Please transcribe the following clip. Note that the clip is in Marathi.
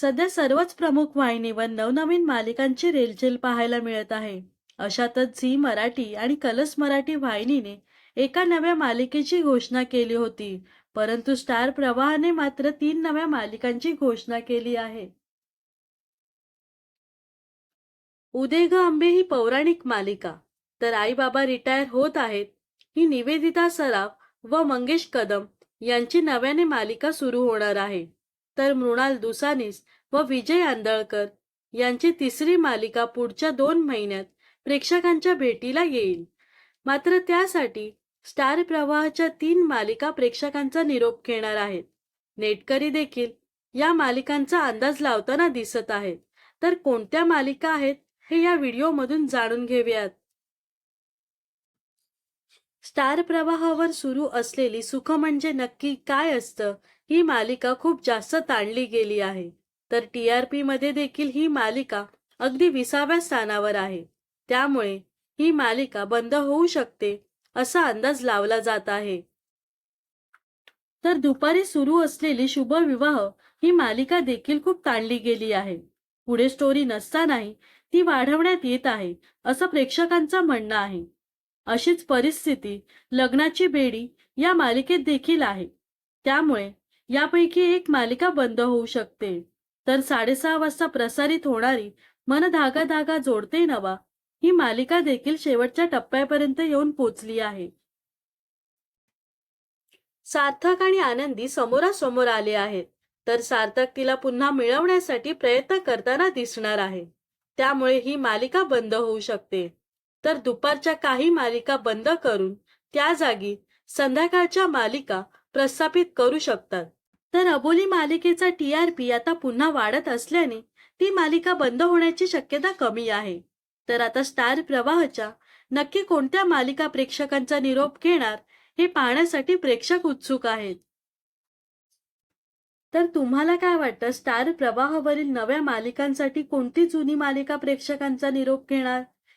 सध्या सर्वच प्रमुख वाहिनीवर नवनवीन मालिकांची रेलचेल पाहायला मिळत आहे. अशातच झी मराठी आणि कलस मराठी वाहिनीने एका नव्या मालिकेची घोषणा केली होती परंतु स्टार प्रवाहाने मात्र तीन नव्या मालिकांची घोषणा केली आहे. उदय ग आंबे ही पौराणिक मालिका तर आई बाबा रिटायर होत आहेत ही निवेदिता सराफ व मंगेश कदम यांची नव्याने मालिका सुरू होणार आहे. तर मृणाल दुसानीस व विजय आंदळकर यांची तिसरी मालिका पुढच्या दोन महिन्यात प्रेक्षकांच्या भेटीला येईल. मात्र त्यासाठी स्टार प्रवाहाच्या तीन मालिका प्रेक्षकांचा निरोप घेणार आहेत. नेटकरी देखील या मालिकांचा अंदाज लावताना दिसत आहेत. तर कोणत्या मालिका आहेत हे या व्हिडिओमधून जाणून घेऊयात. स्टार प्रवाहावर सुरू असलेली सुख म्हणजे नक्की काय असतं? ही मालिका खूप जास्त ताणली गेली आहे. तर टी आर पी मध्ये देखील ही मालिका अगदी विसाव्या स्थानावर आहे. त्यामुळे ही मालिका बंद होऊ शकते असा अंदाज लावला जात आहे. तर दुपारी सुरू असलेली शुभ विवाह ही मालिका देखील खूप ताणली गेली आहे. पुढे स्टोरी नसतानाही ती वाढवण्यात येत आहे असं प्रेक्षकांचं म्हणणं आहे. अशीच परिस्थिती लग्नाची बेडी या मालिकेत देखील आहे. त्यामुळे यापैकी एक मालिका बंद होऊ शकते. तर साडेसहा वाजता प्रसारित होणारी मन धागा धागा जोडते नवा ही मालिका देखील शेवटच्या टप्प्यापर्यंत येऊन पोचली आहे. सार्थक आणि आनंदी समोरासमोर आले आहेत. तर सार्थक तिला पुन्हा मिळवण्यासाठी प्रयत्न करताना दिसणार आहे. त्यामुळे ही मालिका बंद होऊ शकते. तर दुपारच्या काही मालिका बंद करून त्या जागी संध्याकाळच्या मालिका प्रस्थापित करू शकतात. तर अबोली मालिकेचा टी आर पी आता पुन्हा वाढत असल्याने ती मालिका बंद होण्याची शक्यता कमी आहे. तर आता स्टार प्रवाहच्या नक्की कोणत्या मालिका प्रेक्षकांचा निरोप घेणार हे पाहण्यासाठी प्रेक्षक उत्सुक आहेत. तर तुम्हाला काय वाटतं स्टार प्रवाहावरील नव्या मालिकांसाठी कोणती जुनी मालिका प्रेक्षकांचा निरोप घेणार?